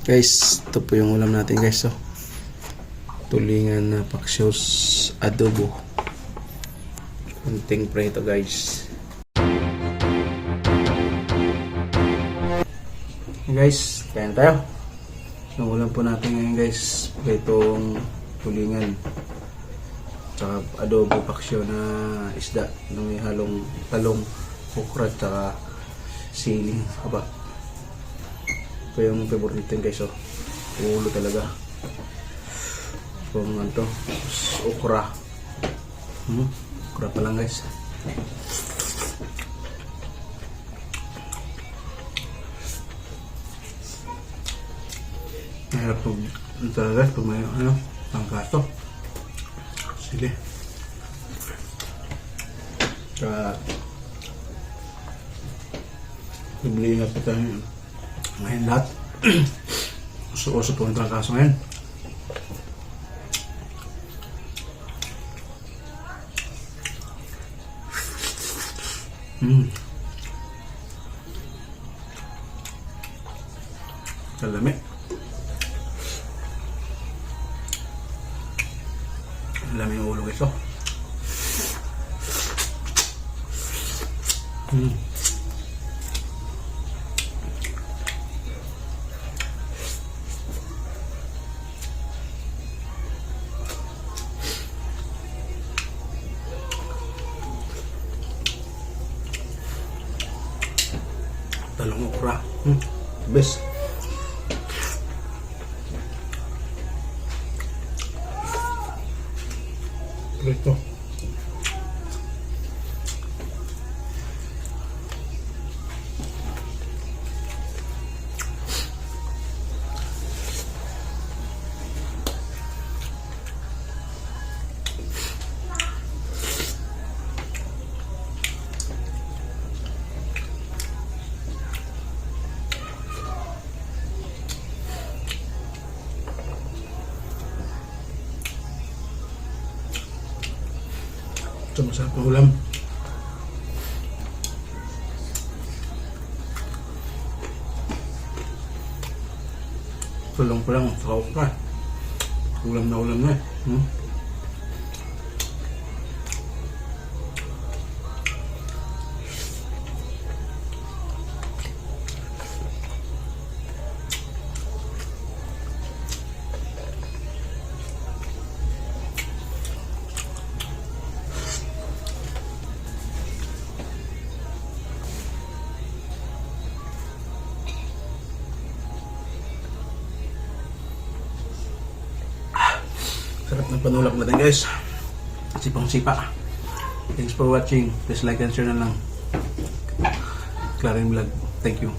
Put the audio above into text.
Guys, ito po yung ulam natin guys. So, tulingan na paksios adobo. Kunting preto guys. Guys, kain tayo. Yung ulam po natin ngayon guys, pretong tulingan. Tsaka adobo paksyo na isda na may halong talong, okra, tsaka siling haba. Ito yung favorite natin guys, oh. Ulo talaga. Kung ano to, okra. Hmm? Okra pa lang guys. Mahirap pag, ano talaga, pag may, ano, pangkato. Sige. Kaya, bibili nga pa tayo ngayon lahat. Uso-uso po ang trangkaso ngayon. Hmm. Kalami. Lami yung ulo ito. Hmm. Talong okra. Hmm. Best. Prito. Ito masarap na ulam. Tulong pa lang, sa okra. Ulam na ulam na eh. Hmm? Sarap ng panulak natin guys. Sipang sipa. Thanks for watching. Please like and share na lang. Clarin Vlog. Thank you.